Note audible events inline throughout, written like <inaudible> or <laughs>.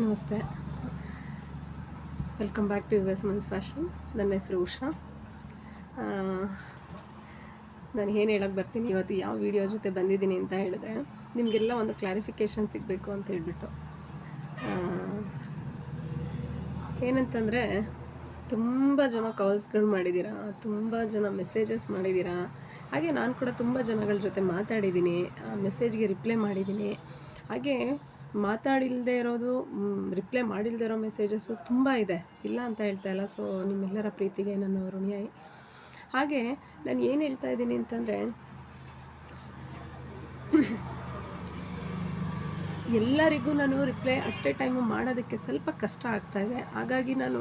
ನಮಸ್ತೆ. Welcome back to ಯುವಸ್ ಮನ್ಸ್ fashion ನನ್ನ ಹೆಸರು ಉಷಾ. ನಾನು ಏನು ಹೇಳಕ್ಕೆ ಬರ್ತೀನಿ ಇವತ್ತು ಯಾವ ವಿಡಿಯೋ ಜೊತೆ ಬಂದಿದ್ದೀನಿ ಅಂತ ಹೇಳಿದೆ ನಿಮಗೆಲ್ಲ ಒಂದು ಕ್ಲಾರಿಫಿಕೇಷನ್ ಸಿಗಬೇಕು ಅಂತ ಹೇಳ್ಬಿಟ್ಟು. ಆ, ಏನಂತಂದರೆ ತುಂಬ ಜನ ಕಾಲ್ಸ್ಗಳು ಮಾಡಿದ್ದೀರಾ ತುಂಬ ಜನ ಮೆಸೇಜಸ್ ಮಾಡಿದ್ದೀರಾ ಹಾಗೆ ನಾನು ಕೂಡ ತುಂಬ ಜನಗಳ ಜೊತೆ ಮಾತಾಡಿದ್ದೀನಿ ಮೆಸೇಜ್ಗೆ ರಿಪ್ಲೈ ಮಾಡಿದ್ದೀನಿ ಹಾಗೆ ಮಾತಾಡಿಲ್ಲದೆ ಇರೋದು ರಿಪ್ಲೈ ಮಾಡಿಲ್ಲದೆ ಇರೋ ಮೆಸೇಜಸ್ಸು ತುಂಬ ಇದೆ. ಇಲ್ಲ ಅಂತ ಹೇಳ್ತಾ ಇಲ್ಲ. ಸೊ ನಿಮ್ಮೆಲ್ಲರ ಪ್ರೀತಿಗೆ ನನ್ನ ಋಣಿಯಾಯಿ ಹಾಗೆ ನಾನು ಏನು ಹೇಳ್ತಾ ಇದ್ದೀನಿ ಅಂತಂದರೆ, ಎಲ್ಲರಿಗೂ ನಾನು ರಿಪ್ಲೈ ಅಟ್ ಎ ಟೈಮು ಮಾಡೋದಕ್ಕೆ ಸ್ವಲ್ಪ ಕಷ್ಟ ಆಗ್ತಾ ಇದೆ. ಹಾಗಾಗಿ ನಾನು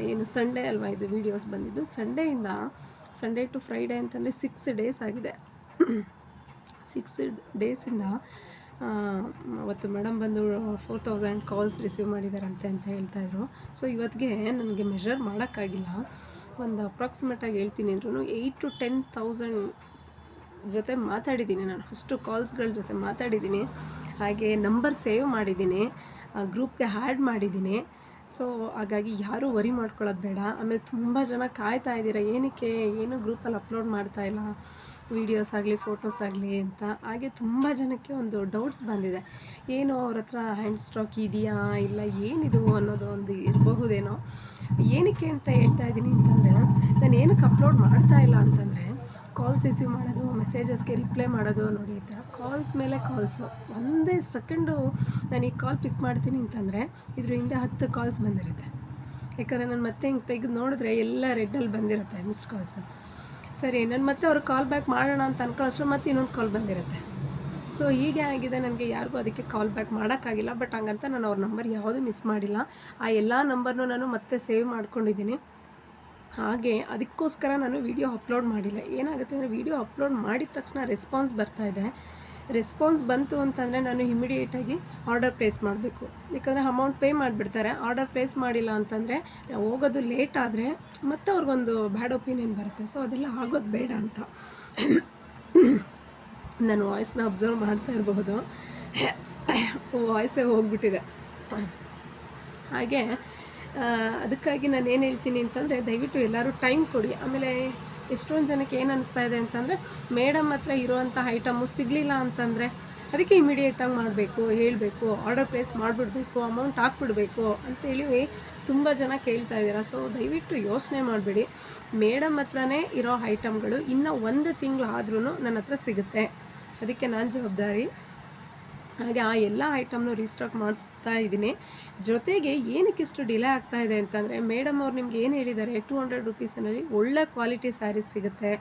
ಏನು ಸಂಡೇ ಅಲ್ವಾ ಇದು ವೀಡಿಯೋಸ್ ಬಂದಿದ್ದು. ಸಂಡೇಯಿಂದ ಸಂಡೇ ಟು ಫ್ರೈಡೇ ಅಂತಂದರೆ ಸಿಕ್ಸ್ ಡೇಸ್ ಆಗಿದೆ. <coughs> ಸಿಕ್ಸ್ ಡೇಸಿಂದ ಅವತ್ತು ಮೇಡಮ್ ಬಂದು ಫೋರ್ ತೌಸಂಡ್ ಕಾಲ್ಸ್ ರಿಸೀವ್ ಮಾಡಿದಾರಂತೆ ಅಂತ ಹೇಳ್ತಾಯಿದ್ರು ಸೊ ಇವತ್ತಿಗೆ ನನಗೆ ಮೆಷರ್ ಮಾಡೋಕ್ಕಾಗಿಲ್ಲ. ಒಂದು ಅಪ್ರಾಕ್ಸಿಮೇಟಾಗಿ ಹೇಳ್ತೀನಿ ಅಂದ್ರೂ ಏಯ್ಟ್ ಟು ಟೆನ್ ತೌಸಂಡ್ ಜೊತೆ ಮಾತಾಡಿದ್ದೀನಿ ನಾನು. ಅಷ್ಟು ಕಾಲ್ಸ್ಗಳ ಜೊತೆ ಮಾತಾಡಿದ್ದೀನಿ. ಹಾಗೆ ನಂಬರ್ ಸೇವ್ ಮಾಡಿದ್ದೀನಿ. ಗ್ರೂಪ್ಗೆ ಹ್ಯಾಡ್ ಮಾಡಿದ್ದೀನಿ. ಸೊ ಹಾಗಾಗಿ ಯಾರೂ ವರಿ ಮಾಡ್ಕೊಳ್ಳೋದು ಬೇಡ. ಆಮೇಲೆ ತುಂಬ ಜನ ಕಾಯ್ತಾ ಇದ್ದೀರಾ, ಏನಕ್ಕೆ? ಏನು ಗ್ರೂಪಲ್ಲಿ ಅಪ್ಲೋಡ್ ಮಾಡ್ತಾ ಇಲ್ಲ? ವೀಡಿಯೋಸ್ ಆಗಲಿ ಫೋಟೋಸ್ ಆಗಲಿ ಅಂತ. ಹಾಗೆ ತುಂಬ ಜನಕ್ಕೆ ಒಂದು ಡೌಟ್ಸ್ ಬಂದಿದೆ. ಏನು ಅವ್ರ ಹತ್ರ ಹ್ಯಾಂಡ್ ಸ್ಟ್ರಾಕ್ ಇದೆಯಾ, ಇಲ್ಲ ಏನಿದು ಅನ್ನೋದು ಒಂದು ಇರಬಹುದೇನೋ. ಏನಕ್ಕೆ ಅಂತ ಹೇಳ್ತಾ ಇದ್ದೀನಿ ಅಂತಂದರೆ, ನಾನು ಏನಕ್ಕೆ ಅಪ್ಲೋಡ್ ಮಾಡ್ತಾ ಇಲ್ಲ ಅಂತಂದರೆ ಕಾಲ್ಸ್ ರಿಸೀವ್ ಮಾಡೋದು ಮೆಸೇಜಸ್ಗೆ ರಿಪ್ಲೈ ಮಾಡೋದು ನೋಡಿ ಈ ಥರ ಕಾಲ್ಸ್ ಮೇಲೆ ಕಾಲ್ಸು ಒಂದೇ ಸೆಕೆಂಡು ನಾನು ಈ ಕಾಲ್ ಪಿಕ್ ಮಾಡ್ತೀನಿ ಅಂತಂದರೆ, ಇದ್ರ ಹಿಂದೆ ಹತ್ತು ಕಾಲ್ಸ್ ಬಂದಿರುತ್ತೆ. ಯಾಕಂದರೆ ನಾನು ಮತ್ತೆ ಹಿಂಗೆ ತೆಗೆದು ನೋಡಿದ್ರೆ ಎಲ್ಲ ರೆಡ್ಡಲ್ಲಿ ಬಂದಿರುತ್ತೆ ಮಿಸ್ಡ್ ಕಾಲ್ಸು ಸರಿ, ನಾನು ಮತ್ತೆ ಅವ್ರಿಗೆ ಕಾಲ್ ಬ್ಯಾಕ್ ಮಾಡೋಣ ಅಂತ ಅನ್ಕೊಳ್ಳೋಷ್ಟು ಮತ್ತೆ ಇನ್ನೊಂದು ಕಾಲ್ ಬಂದಿರುತ್ತೆ. ಸೊ ಹೀಗೆ ಆಗಿದೆ ನನಗೆ ಯಾರಿಗೂ ಅದಕ್ಕೆ ಕಾಲ್ ಬ್ಯಾಕ್ ಮಾಡೋಕ್ಕಾಗಿಲ್ಲ ಬಟ್ ಹಂಗಂತ ನಾನು ಅವ್ರ ನಂಬರ್ ಯಾವುದೂ ಮಿಸ್ ಮಾಡಿಲ್ಲ. ಆ ಎಲ್ಲ ನಂಬರ್ನೂ ನಾನು ಮತ್ತೆ ಸೇವ್ ಮಾಡ್ಕೊಂಡಿದ್ದೀನಿ. ಹಾಗೆ ಅದಕ್ಕೋಸ್ಕರ ನಾನು ವಿಡಿಯೋ ಅಪ್ಲೋಡ್ ಮಾಡಿಲ್ಲ. ಏನಾಗುತ್ತೆ ಅಂದರೆ ವಿಡಿಯೋ ಅಪ್ಲೋಡ್ ಮಾಡಿದ ತಕ್ಷಣ ರೆಸ್ಪಾನ್ಸ್ ಬರ್ತಾ ಇದೆ. ರೆಸ್ಪಾನ್ಸ್ ಬಂತು ಅಂತಂದರೆ ನಾನು ಇಮಿಡಿಯೇಟಾಗಿ ಆರ್ಡರ್ ಪ್ಲೇಸ್ ಮಾಡಬೇಕು. ಯಾಕಂದರೆ ಅಮೌಂಟ್ ಪೇ ಮಾಡಿಬಿಡ್ತಾರೆ. ಆರ್ಡರ್ ಪ್ಲೇಸ್ ಮಾಡಿಲ್ಲ ಅಂತಂದರೆ ಹೋಗೋದು ಲೇಟ್ ಆದರೆ ಮತ್ತೆ ಅವ್ರಿಗೊಂದು ಬ್ಯಾಡ್ ಒಪಿನಿಯನ್ ಬರುತ್ತೆ. ಸೊ ಅದೆಲ್ಲ ಆಗೋದು ಬೇಡ ಅಂತ. ನಾನು ವಾಯ್ಸ್ನ ಅಬ್ಸರ್ವ್ ಮಾಡ್ತಾ ಇರಬಹುದು. ವಾಯ್ಸೇ ಹೋಗ್ಬಿಟ್ಟಿದೆ. ಹಾಗೆ ಅದಕ್ಕಾಗಿ ನಾನು ಏನು ಹೇಳ್ತೀನಿ ಅಂತಂದರೆ ದಯವಿಟ್ಟು ಎಲ್ಲರೂ ಟೈಮ್ ಕೊಡಿ. ಆಮೇಲೆ ಎಷ್ಟೊಂದು ಜನಕ್ಕೆ ಏನು ಅನಿಸ್ತಾ ಇದೆ ಅಂತಂದರೆ, ಮೇಡಮ್ ಹತ್ರ ಇರುವಂಥ ಐಟಮು ಸಿಗಲಿಲ್ಲ ಅಂತಂದರೆ, ಅದಕ್ಕೆ ಇಮಿಡಿಯೇಟಾಗಿ ಮಾಡಬೇಕು, ಹೇಳಬೇಕು ಆರ್ಡರ್ ಪ್ಲೇಸ್ ಮಾಡಿಬಿಡ್ಬೇಕು ಅಮೌಂಟ್ ಹಾಕ್ಬಿಡ್ಬೇಕು ಅಂತೇಳಿ ತುಂಬ ಜನ ಕೇಳ್ತಾ ಇದ್ದೀರಾ. ಸೊ ದಯವಿಟ್ಟು ಯೋಚನೆ ಮಾಡಬೇಡಿ. ಮೇಡಮ್ ಹತ್ರನೇ ಇರೋ ಐಟಮ್ಗಳು ಇನ್ನೂ ಒಂದು ತಿಂಗಳು ಆದ್ರೂ ನನ್ನ ಹತ್ರ ಸಿಗುತ್ತೆ. ಅದಕ್ಕೆ ನಾನು ಜವಾಬ್ದಾರಿ. ಹಾಗೆ ಆ ಎಲ್ಲ ಐಟಮ್ನು ರೀಸ್ಟಾಕ್ ಮಾಡಿಸ್ತಾ ಇದ್ದೀನಿ. ಜೊತೆಗೆ ಏನಕ್ಕೆ ಇಷ್ಟು ಡಿಲೇ ಆಗ್ತಾ ಇದೆ ಅಂತಂದರೆ, ಮೇಡಮ್ ಅವ್ರು ನಿಮ್ಗೆ ಏನು ಹೇಳಿದ್ದಾರೆ? ಟೂ ಹಂಡ್ರೆಡ್ ರುಪೀಸಿನಲ್ಲಿ ಒಳ್ಳೆ ಕ್ವಾಲಿಟಿ ಸ್ಯಾರೀಸ್ ಸಿಗುತ್ತೆ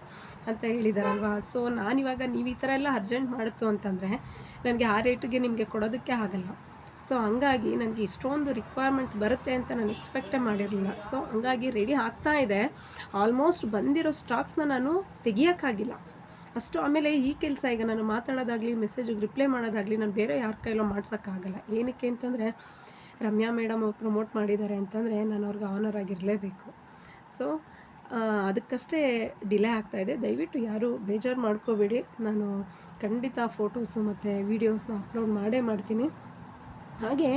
ಅಂತ ಹೇಳಿದಾರಲ್ವಾ? ಸೊ, ನಾನಿವಾಗ ನೀವು ಈ ಥರ ಎಲ್ಲ ಅರ್ಜೆಂಟ್ ಮಾಡಿತು ಅಂತಂದರೆ, ನನಗೆ ಆ ರೇಟಿಗೆ ನಿಮಗೆ ಕೊಡೋದಕ್ಕೆ ಆಗಲ್ಲ. ಸೊ, ಹಂಗಾಗಿ ನನಗೆ ಇಷ್ಟೊಂದು ರಿಕ್ವೈರ್ಮೆಂಟ್ ಬರುತ್ತೆ ಅಂತ ನಾನು ಎಕ್ಸ್ಪೆಕ್ಟೇ ಮಾಡಿರಲಿಲ್ಲ. ಸೊ, ಹಂಗಾಗಿ ರೆಡಿ ಆಗ್ತಾ ಇದೆ. ಆಲ್ಮೋಸ್ಟ್ ಬಂದಿರೋ ಸ್ಟಾಕ್ಸ್ನ ನಾನು ತೆಗಿಯೋಕ್ಕಾಗಿಲ್ಲ. ಅಷ್ಟು ಆಮೇಲೆ ಈ ಕೆಲಸ ಈಗ ನಾನು ಮಾತಾಡೋದಾಗಲಿ ಮೆಸೇಜಿಗೆ ರಿಪ್ಲೈ ಮಾಡೋದಾಗಲಿ ನಾನು ಬೇರೆ ಯಾರ ಕೈಲೋ ಮಾಡ್ಸೋಕ್ಕಾಗಲ್ಲ. ಏನಕ್ಕೆ ಅಂತಂದರೆ, ರಮ್ಯಾ ಮೇಡಮ್ ಅವ್ರು ಪ್ರಮೋಟ್ ಮಾಡಿದ್ದಾರೆ ಅಂತಂದರೆ ನಾನು ಅವ್ರಿಗೆ ಆನರ್ ಆಗಿರಲೇಬೇಕು. ಸೊ ಅದಕ್ಕಷ್ಟೇ ಡಿಲೇ ಆಗ್ತಾಯಿದೆ ದಯವಿಟ್ಟು ಯಾರೂ ಬೇಜಾರು ಮಾಡ್ಕೋಬೇಡಿ. ನಾನು ಖಂಡಿತ ಫೋಟೋಸು ಮತ್ತು ವೀಡಿಯೋಸ್ನ ಅಪ್ಲೋಡ್ ಮಾಡೇ ಮಾಡ್ತೀನಿ. ಹಾಗೆ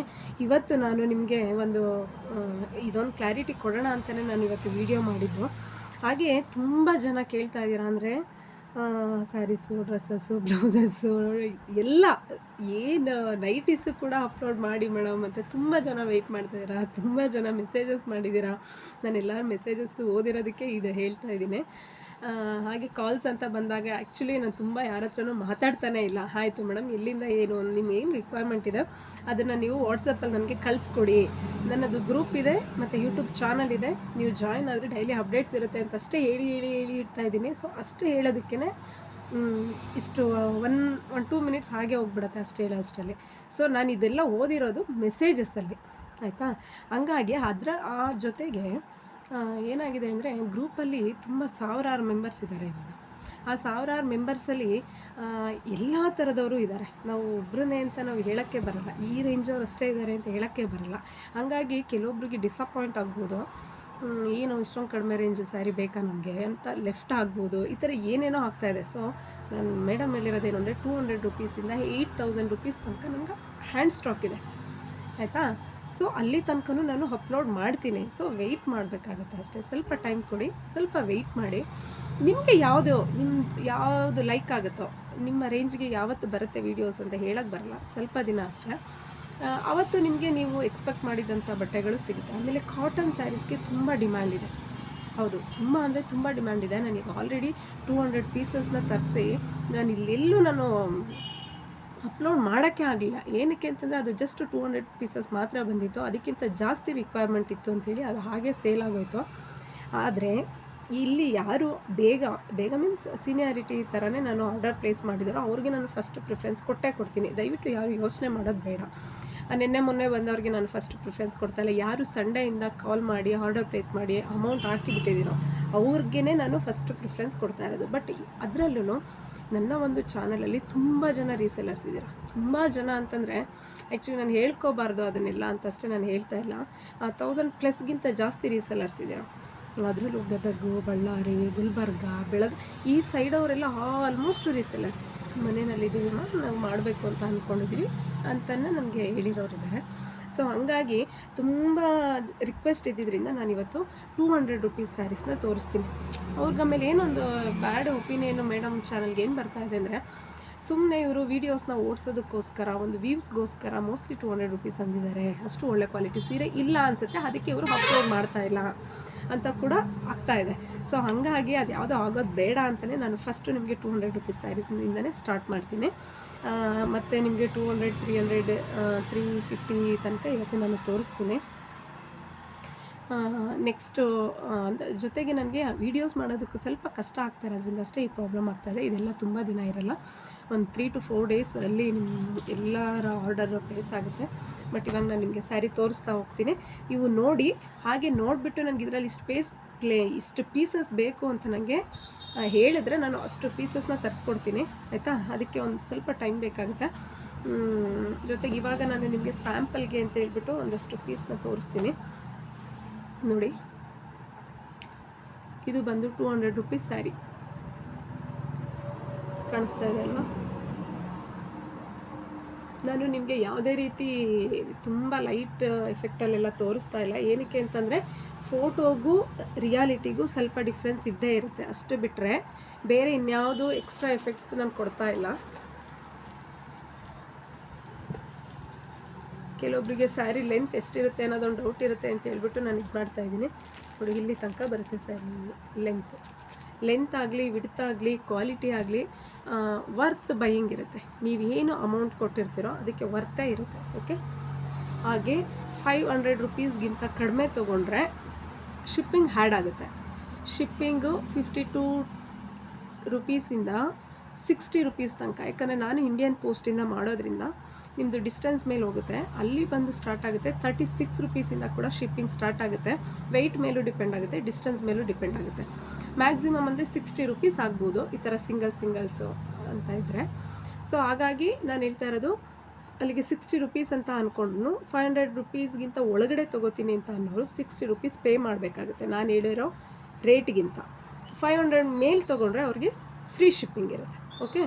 ಇವತ್ತು ನಾನು ನಿಮಗೆ ಒಂದು ಇದೊಂದು ಕ್ಲಾರಿಟಿ ಕೊಡೋಣ ಅಂತಲೇ ನಾನು ಇವತ್ತು ವಿಡಿಯೋ ಮಾಡಿದ್ದು. ಹಾಗೆ ತುಂಬ ಜನ ಕೇಳ್ತಾ ಇದ್ದೀರಾ ಅಂದರೆ ಸ್ಯಾರೀಸು ಡ್ರೆಸ್ಸಸ್ಸು ಬ್ಲೌಸಸ್ಸು ಎಲ್ಲ. ಏನು ನೈಟೀಸು ಕೂಡ ಅಪ್ಲೋಡ್ ಮಾಡಿ ಮೇಡಮ್. ಅಂತ ತುಂಬ ಜನ ವೆಯ್ಟ್ ಮಾಡ್ತಾಯಿದ್ದೀರಾ ತುಂಬ ಜನ ಮೆಸೇಜಸ್ ಮಾಡಿದ್ದೀರಾ? ನಾನು ಎಲ್ಲರ ಮೆಸೇಜಸ್ಸು ಓದಿರೋದಕ್ಕೆ ಇದು ಹೇಳ್ತಾ ಇದ್ದೀನಿ. ಹಾಗೆ ಕಾಲ್ಸ್ ಅಂತ ಬಂದಾಗ ಆ್ಯಕ್ಚುಲಿ ನಾನು ತುಂಬ ಯಾರ ಹತ್ರನೂ ಮಾತಾಡ್ತಾನೆ ಇಲ್ಲ. ಆಯಿತು ಮೇಡಮ್ ಇಲ್ಲಿಂದ ಏನು ನಿಮ್ಮ ಏನು ರಿಕ್ವೈರ್ಮೆಂಟ್ ಇದೆ? ಅದನ್ನು ನೀವು ವಾಟ್ಸಪ್ಪಲ್ಲಿ ನನಗೆ ಕಳಿಸ್ಕೊಡಿ. ನನ್ನದು ಗ್ರೂಪ್ ಇದೆ, ಮತ್ತು ಯೂಟ್ಯೂಬ್ ಚಾನಲ್ ಇದೆ. ನೀವು ಜಾಯ್ನ್ ಆದರೆ ಡೈಲಿ ಅಪ್ಡೇಟ್ಸ್ ಇರುತ್ತೆ ಅಂತ ಅಷ್ಟೇ ಹೇಳಿ ಹೇಳಿ ಹೇಳಿ ಇಡ್ತಾ ಇದ್ದೀನಿ. ಸೊ ಅಷ್ಟೇ ಹೇಳೋದಕ್ಕೇ ಇಷ್ಟು ಒನ್ ಒನ್ ಟೂ ಮಿನಿಟ್ಸ್ ಹಾಗೆ ಹೋಗ್ಬಿಡತ್ತೆ ಅಷ್ಟು ಹೇಳೋ ಅಷ್ಟರಲ್ಲಿ. ಸೊ ನಾನು ಇದೆಲ್ಲ ಓದಿರೋದು ಮೆಸೇಜಸ್ಸಲ್ಲಿ ಆಯಿತಾ? ಹಂಗಾಗಿ ಅದರ, ಆ ಜೊತೆಗೆ ಏನಾಗಿದೆ ಅಂದರೆ ಗ್ರೂಪಲ್ಲಿ ತುಂಬ ಸಾವಿರಾರು ಮೆಂಬರ್ಸ್ ಇದ್ದಾರೆ ಇವಾಗ. ಆ ಸಾವಿರಾರು ಮೆಂಬರ್ಸಲ್ಲಿ ಎಲ್ಲ ಥರದವರು ಇದ್ದಾರೆ ನಾವು ಒಬ್ಬರನ್ನೇ ಅಂತ ನಾವು ಹೇಳೋಕ್ಕೆ ಬರಲ್ಲ. ಈ ರೇಂಜವ್ರು ಅಷ್ಟೇ ಇದ್ದಾರೆ ಅಂತ ಹೇಳೋಕ್ಕೆ ಬರಲ್ಲ. ಹಾಗಾಗಿ ಕೆಲವೊಬ್ರಿಗೆ ಡಿಸಪಾಯಿಂಟ್ ಆಗ್ಬೋದು. ಏನು ಇಷ್ಟೊಂದು ಕಡಿಮೆ ರೇಂಜ್ ಸ್ಯಾರಿ ಬೇಕಾ ನಮಗೆ ಅಂತ ಲೆಫ್ಟ್ ಆಗ್ಬೋದು. ಈ ಥರ ಏನೇನೋ ಆಗ್ತಾಯಿದೆ ಸೊ ನಾನು ಮೇಡಮ್ ಹೇಳಿರೋದೇನು ಅಂದರೆ ಟೂ ಹಂಡ್ರೆಡ್ ರುಪೀಸಿಂದ ಏಯ್ಟ್ ತೌಸಂಡ್ ರುಪೀಸ್ ತನಕ ನಮ್ಗೆ ಹ್ಯಾಂಡ್ ಸ್ಟಾಕ್ ಇದೆ. ಆಯಿತಾ? ಸೊ ಅಲ್ಲಿ ತನಕನೂ ನಾನು ಅಪ್ಲೋಡ್ ಮಾಡ್ತೀನಿ. ಸೊ ವೆಯ್ಟ್ ಮಾಡಬೇಕಾಗುತ್ತೆ ಅಷ್ಟೇ. ಸ್ವಲ್ಪ ಟೈಮ್ ಕೊಡಿ. ಸ್ವಲ್ಪ ವೆಯ್ಟ್ ಮಾಡಿ. ನಿಮಗೆ ಯಾವುದು ನಿಮ್ಮ ಯಾವುದು ಲೈಕ್ ಆಗುತ್ತೋ, ನಿಮ್ಮ ರೇಂಜ್ಗೆ ಯಾವತ್ತು ಬರುತ್ತೆ ವೀಡಿಯೋಸ್ ಅಂತ ಹೇಳಕ್ಕೆ ಬರಲ್ಲ. ಸ್ವಲ್ಪ ದಿನ ಅಷ್ಟೇ. ಅವತ್ತು ನಿಮಗೆ ನೀವು ಎಕ್ಸ್ಪೆಕ್ಟ್ ಮಾಡಿದಂಥ ಬಟ್ಟೆಗಳು ಸಿಗುತ್ತೆ. ಆಮೇಲೆ ಕಾಟನ್ ಸ್ಯಾರೀಸ್ಗೆ ತುಂಬ ಡಿಮ್ಯಾಂಡ್ ಇದೆ. ಹೌದು, ತುಂಬ ಅಂದರೆ ತುಂಬ ಡಿಮ್ಯಾಂಡ್ ಇದೆ. ನನಗೆ ಆಲ್ರೆಡಿ ಟೂ ಹಂಡ್ರೆಡ್ ಪೀಸಸ್ನ ತರಿಸಿ ನಾನು ಇಲ್ಲೆಲ್ಲೂ ನಾನು ಅಪ್ಲೋಡ್ ಮಾಡೋಕ್ಕೆ ಆಗಲಿಲ್ಲ ಏನಕ್ಕೆ ಅಂತಂದರೆ ಅದು ಜಸ್ಟ್ ಟೂ ಹಂಡ್ರೆಡ್ ಪೀಸಸ್ ಮಾತ್ರ ಬಂದಿತ್ತು. ಅದಕ್ಕಿಂತ ಜಾಸ್ತಿ ರಿಕ್ವೈರ್ಮೆಂಟ್ ಇತ್ತು ಅಂಥೇಳಿ ಅದು ಹಾಗೆ ಸೇಲ್ ಆಗೋಯ್ತು. ಆದರೆ ಇಲ್ಲಿ ಯಾರು ಬೇಗ ಬೇಗ ಮೀನ್ಸ್ ಸೀನಿಯಾರಿಟಿ ಥರನೇ ನಾನು ಆರ್ಡರ್ ಪ್ಲೇಸ್ ಮಾಡಿದಾರೋ ಅವ್ರಿಗೆ ನಾನು ಫಸ್ಟ್ ಪ್ರಿಫರೆನ್ಸ್ ಕೊಟ್ಟೇ ಕೊಡ್ತೀನಿ. ದಯವಿಟ್ಟು ಯಾರು ಯೋಚನೆ ಮಾಡೋದು ಬೇಡ. ನಿನ್ನೆ ಮೊನ್ನೆ ಬಂದವ್ರಿಗೆ ನಾನು ಫಸ್ಟ್ ಪ್ರಿಫರೆನ್ಸ್ ಕೊಡ್ತಾ ಇಲ್ಲ. ಯಾರು ಸಂಡೆಯಿಂದ ಕಾಲ್ ಮಾಡಿ ಆರ್ಡರ್ ಪ್ಲೇಸ್ ಮಾಡಿ ಅಮೌಂಟ್ ಹಾಕಿಬಿಟ್ಟಿದ್ದೀರೋ ಅವ್ರಿಗೇ ನಾನು ಫಸ್ಟ್ ಪ್ರಿಫರೆನ್ಸ್ ಕೊಡ್ತಾ ಇರೋದು. ಬಟ್ ಅದರಲ್ಲೂ ನನ್ನ ಒಂದು ಚಾನಲಲ್ಲಿ ತುಂಬ ಜನ ರೀಸೆಲರ್ಸ್ ಇದ್ದೀರಾ? ತುಂಬ ಜನ ಅಂತಂದರೆ ಆ್ಯಕ್ಚುಲಿ ನಾನು ಹೇಳ್ಕೋಬಾರ್ದು ಅದನ್ನೆಲ್ಲ ಅಂತಷ್ಟೇ ನಾನು ಹೇಳ್ತಾ ಇಲ್ಲ. ತೌಸಂಡ್ ಪ್ಲಸ್ಗಿಂತ ಜಾಸ್ತಿ ರೀಸೆಲರ್ಸ್ ಇದ್ದೀರಾ? ಅದರಲ್ಲೂ ಗದಗು, ಬಳ್ಳಾರಿ, ಗುಲ್ಬರ್ಗ, ಬೆಳಗ್, ಈ ಸೈಡ್ ಅವರೆಲ್ಲ ಆಲ್ಮೋಸ್ಟ್ ರೀಸೆಲರ್ಸ್ ಮನೆಯಲ್ಲಿದ್ದೀವಿ ನಾವು ಮಾಡಬೇಕು ಅಂತ ಅಂದ್ಕೊಂಡಿದ್ದೀವಿ ಅಂತಲೇ ನಮಗೆ ಹೇಳಿರೋರಿದ್ದಾರೆ. ಸೊ ಹಂಗಾಗಿ ತುಂಬ ರಿಕ್ವೆಸ್ಟ್ ಇದ್ದಿದ್ದರಿಂದ ನಾನು ಇವತ್ತು ಟೂ ಹಂಡ್ರೆಡ್ ರುಪೀಸ್ ಸ್ಯಾರೀಸ್ನ ತೋರಿಸ್ತೀನಿ. ಅವ್ರಿಗೆ ಆಮೇಲೆ ಏನೊಂದು ಬ್ಯಾಡ್ ಒಪಿನಿಯನು ಮೇಡಮ್ ಚಾನಲ್ಗೆ ಏನು ಬರ್ತಾ ಇದೆ ಅಂದರೆ ಸುಮ್ಮನೆ ಇವರು ವೀಡಿಯೋಸ್ನ ಓಡಿಸೋದಕ್ಕೋಸ್ಕರ, ಒಂದು ವ್ಯೂಸ್ಗೋಸ್ಕರ ಮೋಸ್ಟ್ಲಿ ಟೂ ಹಂಡ್ರೆಡ್ ರುಪೀಸ್ ಅಂದಿದ್ದಾರೆ. ಅಷ್ಟು ಒಳ್ಳೆ ಕ್ವಾಲಿಟಿ ಸೀರೆ ಇಲ್ಲ ಅನಿಸುತ್ತೆ, ಅದಕ್ಕೆ ಇವರು ಅಪ್ಲೋಡ್ ಮಾಡ್ತಾ ಇಲ್ಲ ಅಂತ ಕೂಡ ಆಗ್ತಾ ಇದೆ. ಸೊ ಹಾಗಾಗಿ ಅದು ಯಾವುದೋ ಆಗೋದು ಬೇಡ ಅಂತಲೇ ನಾನು ಫಸ್ಟು ನಿಮಗೆ ಟೂ ಹಂಡ್ರೆಡ್ ರುಪೀಸ್ ಸ್ಯಾರೀಸ್ನಿಂದಲೇ ಸ್ಟಾರ್ಟ್ ಮಾಡ್ತೀನಿ. ಮತ್ತು ನಿಮಗೆ two hundred three hundred three fifty ತನಕ ಇವತ್ತು ನಾನು ತೋರಿಸ್ತೀನಿ. ನೆಕ್ಸ್ಟು ಜೊತೆಗೆ ನನಗೆ ವೀಡಿಯೋಸ್ ಮಾಡೋದಕ್ಕೆ ಸ್ವಲ್ಪ ಕಷ್ಟ ಆಗ್ತಾ ಇರೋದ್ರಿಂದ ಅಷ್ಟೇ ಈ ಪ್ರಾಬ್ಲಮ್ ಆಗ್ತಾಯಿದೆ ಇದೆಲ್ಲ ತುಂಬ ದಿನ ಇರಲ್ಲ. ಒಂದು ತ್ರೀ ಟು ಫೋರ್ ಡೇಸ್ ಅಲ್ಲಿ ನಿಮ್ಮ ಎಲ್ಲರ ಆರ್ಡರ್ ಪ್ಲೇಸ್ ಆಗುತ್ತೆ. ಬಟ್ ಇವಾಗ ನಾನು ನಿಮಗೆ ಸ್ಯಾರಿ ತೋರಿಸ್ತಾ ಹೋಗ್ತೀನಿ. ಇವು ನೋಡಿ, ಹಾಗೆ ನೋಡಿಬಿಟ್ಟು ನನಗೆ ಇದರಲ್ಲಿ ಸ್ಪೇಸ್ ಪೇಸ್ ಪ್ಲೇ ಇಷ್ಟು ಪೀಸಸ್ ಬೇಕು ಅಂತ ನನಗೆ ಹೇಳಿದ್ರೆ ನಾನು ಅಷ್ಟು ಪೀಸಸ್ನ ತರಿಸ್ಕೊಡ್ತೀನಿ, ಆಯಿತಾ? ಅದಕ್ಕೆ ಒಂದು ಸ್ವಲ್ಪ ಟೈಮ್ ಬೇಕಾಗುತ್ತೆ. ಜೊತೆಗೆ ಇವಾಗ ನಾನು ನಿಮಗೆ ಸ್ಯಾಂಪಲ್ಗೆ ಅಂತ ಹೇಳ್ಬಿಟ್ಟು ಒಂದಷ್ಟು ಪೀಸ್ನ ತೋರಿಸ್ತೀನಿ. ನೋಡಿ. ಇದು ಬಂದು ಟೂ ಹಂಡ್ರೆಡ್ ರುಪೀಸ್ ಸ್ಯಾರಿ ಕಾಣಿಸ್ತಾ ಇದೆ ಅಲ್ವಾ? ನಾನು ನಿಮಗೆ ಯಾವುದೇ ರೀತಿ ತುಂಬ ಲೈಟ್ ಎಫೆಕ್ಟಲ್ಲೆಲ್ಲ ತೋರಿಸ್ತಾ ಇಲ್ಲ. ಏನಕ್ಕೆ ಅಂತಂದರೆ ಫೋಟೋಗೂ ರಿಯಾಲಿಟಿಗೂ ಸ್ವಲ್ಪ ಡಿಫ್ರೆನ್ಸ್ ಇದ್ದೇ ಇರುತ್ತೆ. ಅಷ್ಟು ಬಿಟ್ಟರೆ ಬೇರೆ ಇನ್ಯಾವುದು ಎಕ್ಸ್ಟ್ರಾ ಎಫೆಕ್ಟ್ಸ್ ನಾನು ಕೊಡ್ತಾ ಇಲ್ಲ. ಕೆಲವೊಬ್ಬರಿಗೆ ಸ್ಯಾರಿ ಲೆಂತ್ ಎಷ್ಟಿರುತ್ತೆ ಅನ್ನೋದೊಂದು ಡೌಟ್ ಇರುತ್ತೆ ಅಂತ ಹೇಳ್ಬಿಟ್ಟು ನಾನು ಇದು ಮಾಡ್ತಾ ಇದ್ದೀನಿ. ನೋಡಿ, ಇಲ್ಲಿ ತನಕ ಬರುತ್ತೆ ಸ್ಯಾರಿ ಲೆಂತ್ ಲೆಂತ್ ಆಗಲಿ ವಿಡ್ತ್ ಆಗಲಿ ಕ್ವಾಲಿಟಿ ಆಗಲಿ ವರ್ತ್ ಬೈಯಿಂಗ್ ಇರುತ್ತೆ. ನೀವು ಏನು ಅಮೌಂಟ್ ಕೊಟ್ಟಿರ್ತೀರೋ ಅದಕ್ಕೆ ವರ್ತೇ ಇರುತ್ತೆ ಓಕೆ ಹಾಗೆ ಫೈವ್ ಹಂಡ್ರೆಡ್ ರುಪೀಸ್ಗಿಂತ ಕಡಿಮೆ ತೊಗೊಂಡ್ರೆ ಶಿಪ್ಪಿಂಗ್ ಹ್ಯಾಡ್ ಆಗುತ್ತೆ. ಶಿಪ್ಪಿಂಗು ಫಿಫ್ಟಿ ಟೂ ರುಪೀಸಿಂದ ಸಿಕ್ಸ್ಟಿ ರುಪೀಸ್ ತನಕ. ಯಾಕಂದರೆ ನಾನು ಇಂಡಿಯನ್ ಪೋಸ್ಟಿಂದ ಮಾಡೋದ್ರಿಂದ ನಿಮ್ಮದು ಡಿಸ್ಟೆನ್ಸ್ ಮೇಲೆ ಹೋಗುತ್ತೆ. ಅಲ್ಲಿ ಬಂದು ಸ್ಟಾರ್ಟ್ ಆಗುತ್ತೆ. ತರ್ಟಿ ಸಿಕ್ಸ್ ರುಪೀಸಿಂದ ಕೂಡ ಶಿಪ್ಪಿಂಗ್ ಸ್ಟಾರ್ಟ್ ಆಗುತ್ತೆ. ವೆಯ್ಟ್ ಮೇಲೂ ಡಿಪೆಂಡ್ ಆಗುತ್ತೆ ಡಿಸ್ಟೆನ್ಸ್ ಮೇಲೂ ಡಿಪೆಂಡ್ ಆಗುತ್ತೆ. ಮ್ಯಾಕ್ಸಿಮಮ್ ಅಂದರೆ ಸಿಕ್ಸ್ಟಿ ರುಪೀಸ್ ಆಗ್ಬೋದು. ಈ ಥರ ಸಿಂಗಲ್ ಸಿಂಗಲ್ಸು ಅಂತ ಇದ್ದರೆ ಸೊ ಹಾಗಾಗಿ ನಾನು ಹೇಳ್ತಾ ಇರೋದು ಅಲ್ಲಿಗೆ ಸಿಕ್ಸ್ಟಿ ರುಪೀಸ್ ಅಂತ ಅಂದ್ಕೊಂಡು ಫೈವ್ ಹಂಡ್ರೆಡ್ ರುಪೀಸ್ಗಿಂತ ಒಳಗಡೆ ತೊಗೋತೀನಿ ಅಂತ ಅನ್ನೋರು ಸಿಕ್ಸ್ಟಿ ರುಪೀಸ್ ಪೇ ಮಾಡಬೇಕಾಗುತ್ತೆ. ನಾನು ಹೇಳಿರೋ ರೇಟ್ಗಿಂತ ಫೈವ್ ಹಂಡ್ರೆಡ್ ಮೇಲ್ ತೊಗೊಂಡ್ರೆ ಅವ್ರಿಗೆ ಫ್ರೀ ಶಿಪ್ಪಿಂಗ್ ಇರುತ್ತೆ. ಓಕೆ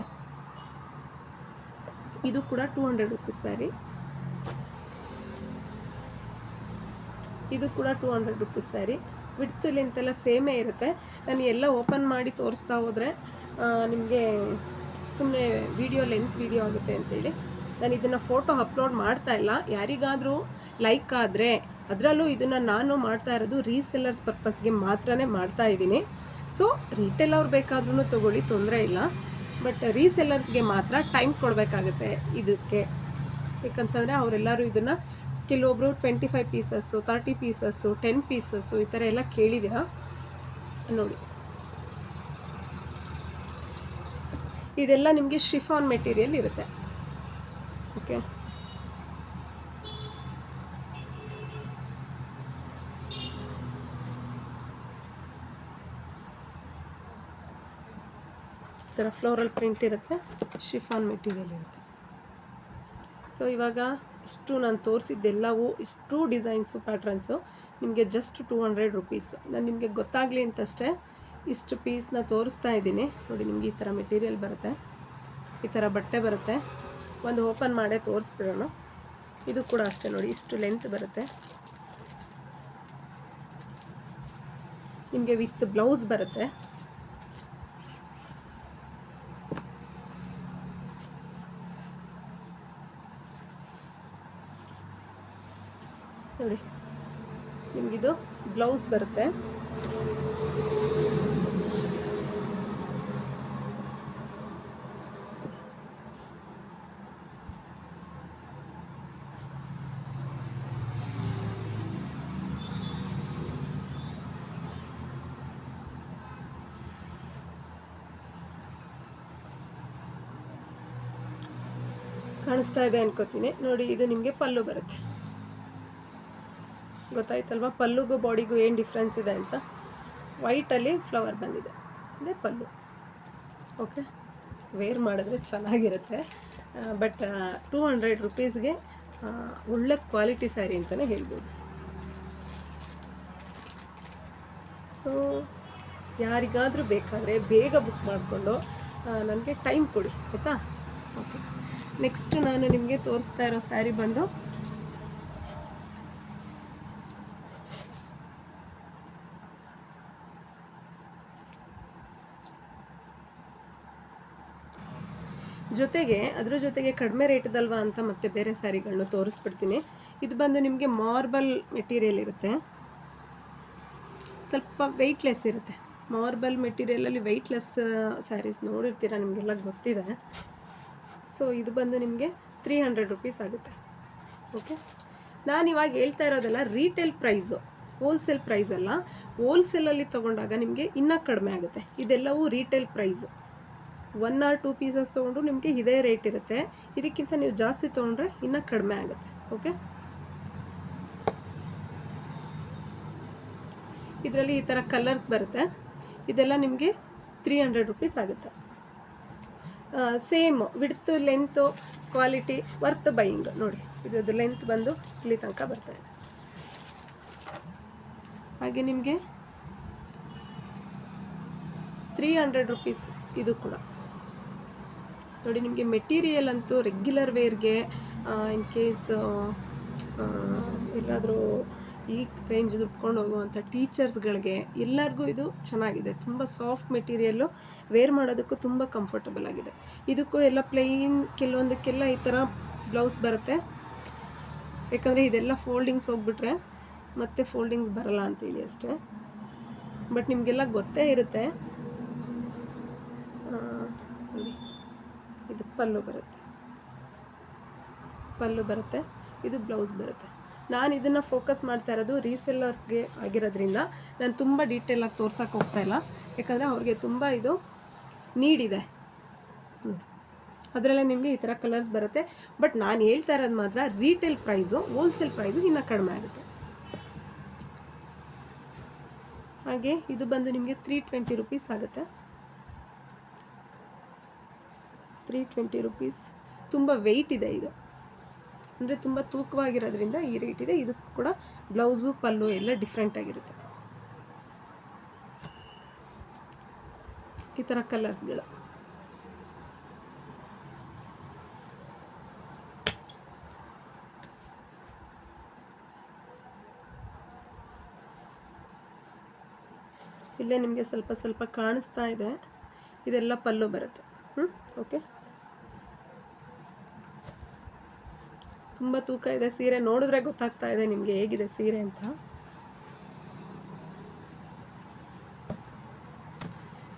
ಇದು ಕೂಡ ಟೂ ಹಂಡ್ರೆಡ್ ರುಪೀಸ್ ಸ್ಯಾರಿ ಇದು ಕೂಡ two hundred rupees saree width ಲೆಂತೆಲ್ಲ ಸೇಮೇ ಇರುತ್ತೆ. ನಾನು ಎಲ್ಲ ಓಪನ್ ಮಾಡಿ ತೋರಿಸ್ತಾ ಹೋದರೆ ನಿಮಗೆ ಸುಮ್ಮನೆ ವಿಡಿಯೋ ಲೆಂತ್ ವಿಡಿಯೋ ಆಗುತ್ತೆ ಅಂತೇಳಿ. ನಾನು ಇದನ್ನು ಫೋಟೋ ಅಪ್ಲೋಡ್ ಮಾಡ್ತಾ ಇಲ್ಲ. ಯಾರಿಗಾದರೂ ಲೈಕ್ ಆದರೆ ಅದರಲ್ಲೂ ಇದನ್ನು ನಾನು ಮಾಡ್ತಾ ಇರೋದು ರೀಸೆಲ್ಲರ್ಸ್ ಪರ್ಪಸ್ಗೆ ಮಾತ್ರನೇ ಮಾಡ್ತಾ ಇದ್ದೀನಿ. ಸೊ ರಿಟೇಲ್ ಅವ್ರು ಬೇಕಾದ್ರೂ ತೊಗೊಳ್ಳಿ, ತೊಂದರೆ ಇಲ್ಲ. ಬಟ್ ರೀಸೆಲ್ಲರ್ಸ್ಗೆ ಮಾತ್ರ ಟೈಮ್ ಕೊಡಬೇಕಾಗುತ್ತೆ ಇದಕ್ಕೆ. ಯಾಕಂತಂದರೆ ಅವರೆಲ್ಲರೂ ಇದನ್ನು ಕೆಲವೊಬ್ಬರು twenty five pieces thirty pieces ten pieces ಈ ಥರ ಎಲ್ಲ ಕೇಳಿದ್ದೀರಾ ನೋಡಿ. ಇದೆಲ್ಲ ನಿಮಗೆ ಶಿಫಾನ್ ಮೆಟೀರಿಯಲ್ ಇರುತ್ತೆ. ಓಕೆ ಈ ಥರ ಫ್ಲೋರಲ್ ಪ್ರಿಂಟ್ ಇರುತ್ತೆ ಶಿಫಾನ್ ಮೆಟೀರಿಯಲ್ ಇರುತ್ತೆ. ಸೊ ಇವಾಗ ಇಷ್ಟು ನಾನು ತೋರಿಸಿದ್ದೆಲ್ಲವೂ ಇಷ್ಟು ಡಿಸೈನ್ಸು ಪ್ಯಾಟ್ರನ್ಸು ನಿಮಗೆ ಜಸ್ಟ್ ಟೂ ಹಂಡ್ರೆಡ್ ರುಪೀಸ್ ನಾನು ನಿಮಗೆ ಗೊತ್ತಾಗಲಿ ಅಂತಷ್ಟೇ ಇಷ್ಟು ಪೀಸ್ನ ತೋರಿಸ್ತಾ ಇದ್ದೀನಿ. ನೋಡಿ, ನಿಮಗೆ ಈ ಥರ ಮೆಟೀರಿಯಲ್ ಬರುತ್ತೆ. ಈ ಥರ ಬಟ್ಟೆ ಬರುತ್ತೆ. ಒಂದು ಓಪನ್ ಮಾಡೇ ತೋರಿಸ್ಬಿಡೋಣ. ಇದು ಕೂಡ ಅಷ್ಟೇ ನೋಡಿ, ಇಷ್ಟು ಲೆಂತ್ ಬರುತ್ತೆ. ನಿಮಗೆ ವಿತ್ ಬ್ಲೌಸ್ ಬರುತ್ತೆ. ನೋಡಿ, ನಿಮಗಿದು ಬ್ಲೌಸ್ ಬರುತ್ತೆ. ಕಾಣಿಸ್ತಾ ಇದೆ ಅನ್ಕೋತೀನಿ. ನೋಡಿ, ಇದು ನಿಮಗೆ ಪಲ್ಲು ಬರುತ್ತೆ. ಗೊತ್ತಾಯ್ತಲ್ವಾ? ಪಲ್ಲುಗೂ ಬಾಡಿಗೂ ಏನು ಡಿಫ್ರೆನ್ಸ್ ಇದೆ ಅಂತ? ವೈಟಲ್ಲಿ ಫ್ಲವರ್ ಬಂದಿದೆ. ಅದೇ ಪಲ್ಲು. ಓಕೆ ವೇರ್ ಮಾಡಿದ್ರೆ ಚೆನ್ನಾಗಿರುತ್ತೆ. ಬಟ್ ಟೂ ಹಂಡ್ರೆಡ್ ರುಪೀಸ್ಗೆ ಒಳ್ಳೆ ಕ್ವಾಲಿಟಿ ಸ್ಯಾರಿ ಅಂತಲೇ ಹೇಳ್ಬೋದು. ಸೊ ಯಾರಿಗಾದರೂ ಬೇಕಾದರೆ ಬೇಗ ಬುಕ್ ಮಾಡಿಕೊಂಡು ನನಗೆ ಟೈಮ್ ಕೊಡಿ, ಆಯಿತಾ? ಓಕೆ ನೆಕ್ಸ್ಟ್ ನಾನು ನಿಮಗೆ ತೋರಿಸ್ತಾ ಇರೋ ಸ್ಯಾರಿ ಬಂದು. ಜೊತೆಗೆ, ಅದರ ಜೊತೆಗೆ ಕಡಿಮೆ ರೇಟ್ದಲ್ವಾ ಅಂತ ಮತ್ತೆ ಬೇರೆ ಸ್ಯಾರಿಗಳನ್ನ ತೋರಿಸ್ಬಿಡ್ತೀನಿ. ಇದು ಬಂದು ನಿಮಗೆ ಮಾರ್ಬಲ್ ಮೆಟೀರಿಯಲ್ ಇರುತ್ತೆ. ಸ್ವಲ್ಪ ವೆಯ್ಟ್ಲೆಸ್ ಇರುತ್ತೆ. ಮಾರ್ಬಲ್ ಮೆಟೀರಿಯಲಲ್ಲಿ ವೆಯ್ಟ್ಲೆಸ್ ಸ್ಯಾರೀಸ್ ನೋಡಿರ್ತೀರ? ನಿಮಗೆಲ್ಲ ಗೊತ್ತಿದೆ. ಸೊ ಇದು ಬಂದು ನಿಮಗೆ ತ್ರೀ ಹಂಡ್ರೆಡ್ ರುಪೀಸ್ ಆಗುತ್ತೆ. ಓಕೆ ನಾನು ಇವಾಗ ಹೇಳ್ತಾ ಇರೋದೆಲ್ಲ ರೀಟೇಲ್ ಪ್ರೈಸು ಹೋಲ್ಸೇಲ್ ಪ್ರೈಸ್ ಅಲ್ಲ. ಹೋಲ್ಸೇಲಲ್ಲಿ ತೊಗೊಂಡಾಗ ನಿಮಗೆ ಇನ್ನೂ ಕಡಿಮೆ ಆಗುತ್ತೆ. ಇದೆಲ್ಲವೂ retail price one or two pieces ತೊಗೊಂಡ್ರು ನಿಮಗೆ ಇದೇ ರೇಟ್ ಇರುತ್ತೆ. ಇದಕ್ಕಿಂತ ನೀವು ಜಾಸ್ತಿ ತೊಗೊಂಡ್ರೆ ಇನ್ನೂ ಕಡಿಮೆ ಆಗುತ್ತೆ. ಓಕೆ ಇದರಲ್ಲಿ ಈ ಥರ ಕಲರ್ಸ್ ಬರುತ್ತೆ. ಇದೆಲ್ಲ ನಿಮಗೆ ತ್ರೀ ಹಂಡ್ರೆಡ್ ರುಪೀಸ್ ಆಗುತ್ತೆ. Same width length quality worth buying ನೋಡಿ, ಇದ್ರದ್ದು ಲೆಂತ್ ಬಂದು ಇಲ್ಲಿ ತನಕ ಬರ್ತಾ ಇದೆ. ಹಾಗೆ ನಿಮಗೆ ತ್ರೀ ಹಂಡ್ರೆಡ್ ರುಪೀಸ್ ಇದು ಕೂಡ. ನೋಡಿ, ನಿಮಗೆ ಮೆಟೀರಿಯಲ್ ಅಂತೂ ರೆಗ್ಯುಲರ್ ವೇರ್ಗೆ ಇನ್ ಕೇಸ್ ಎಲ್ಲಾದರೂ ಈ ರೇಂಜ್ ಉಟ್ಕೊಂಡು ಹೋಗುವಂಥ ಟೀಚರ್ಸ್ಗಳಿಗೆ ಎಲ್ಲರಿಗೂ ಇದು ಚೆನ್ನಾಗಿದೆ. ತುಂಬ ಸಾಫ್ಟ್ ಮೆಟೀರಿಯಲ್ಲು ವೇರ್ ಮಾಡೋದಕ್ಕೂ ತುಂಬ ಕಂಫರ್ಟಬಲ್ ಆಗಿದೆ. ಇದಕ್ಕೂ ಎಲ್ಲ ಪ್ಲೈನ್ ಕೆಲವೊಂದಕ್ಕೆಲ್ಲ ಈ ಥರ ಬ್ಲೌಸ್ ಬರುತ್ತೆ. ಯಾಕಂದರೆ ಇದೆಲ್ಲ ಫೋಲ್ಡಿಂಗ್ಸ್ ಹೋಗ್ಬಿಟ್ರೆ ಮತ್ತೆ ಫೋಲ್ಡಿಂಗ್ಸ್ ಬರಲ್ಲ ಅಂತೇಳಿ ಅಷ್ಟೇ. ಬಟ್ ನಿಮಗೆಲ್ಲ ಗೊತ್ತೇ ಇರುತ್ತೆ. ಇದು ಪಲ್ಲು ಬರುತ್ತೆ. ಪಲ್ಲು ಬರುತ್ತೆ, ಇದು ಬ್ಲೌಸ್ ಬರುತ್ತೆ. ನಾನು ಇದನ್ನು ಫೋಕಸ್ ಮಾಡ್ತಾ ಇರೋದು ರೀಸೆಲ್ಲರ್ಸ್ಗೆ ಆಗಿರೋದ್ರಿಂದ. ನಾನು ತುಂಬ ಡೀಟೇಲಾಗಿ ತೋರ್ಸೋಕೆ ಹೋಗ್ತಾ ಇಲ್ಲ. ಯಾಕಂದರೆ ಅವ್ರಿಗೆ ತುಂಬ ಇದು ನೀಡಿದೆ ಅದರಲ್ಲೇ ನಿಮಗೆ ಈ ಥರ ಕಲರ್ಸ್ ಬರುತ್ತೆ. ಬಟ್ ನಾನು ಹೇಳ್ತಾ ಇರೋದು ಮಾತ್ರ ರೀಟೇಲ್ ಪ್ರೈಸು ಹೋಲ್ಸೇಲ್ ಪ್ರೈಸು ಇನ್ನೂ ಕಡಿಮೆ ಆಗುತ್ತೆ. ಹಾಗೆ ಇದು ಬಂದು ನಿಮಗೆ ತ್ರೀ ಟ್ವೆಂಟಿ ರುಪೀಸ್ ಆಗುತ್ತೆ. ತ್ರೀ ಟ್ವೆಂಟಿ ರುಪೀಸ್ ತುಂಬ ವೆಯ್ಟ್ ಇದೆ ಇದು. ಅಂದರೆ ತುಂಬ ತೂಕವಾಗಿರೋದ್ರಿಂದ ಈ ರೇಟ್ ಇದೆ. ಇದಕ್ಕೂ ಕೂಡ ಬ್ಲೌಸು, ಪಲ್ಲು ಎಲ್ಲ ಡಿಫ್ರೆಂಟ್ ಆಗಿರುತ್ತೆ. ಈ ಥರ ಕಲರ್ಸ್ಗಳು ಇಲ್ಲೇ ನಿಮಗೆ ಸ್ವಲ್ಪ ಸ್ವಲ್ಪ ಕಾಣಿಸ್ತಾ ಇದೆ. ಇದೆಲ್ಲ ಪಲ್ಲು ಬರುತ್ತೆ. ಹ್ಞೂ ಓಕೆ ತುಂಬ ತೂಕ ಇದೆ ಸೀರೆ ನೋಡಿದ್ರೆ ಗೊತ್ತಾಗ್ತಾ ಇದೆ ನಿಮಗೆ ಹೇಗಿದೆ ಸೀರೆ ಅಂತ.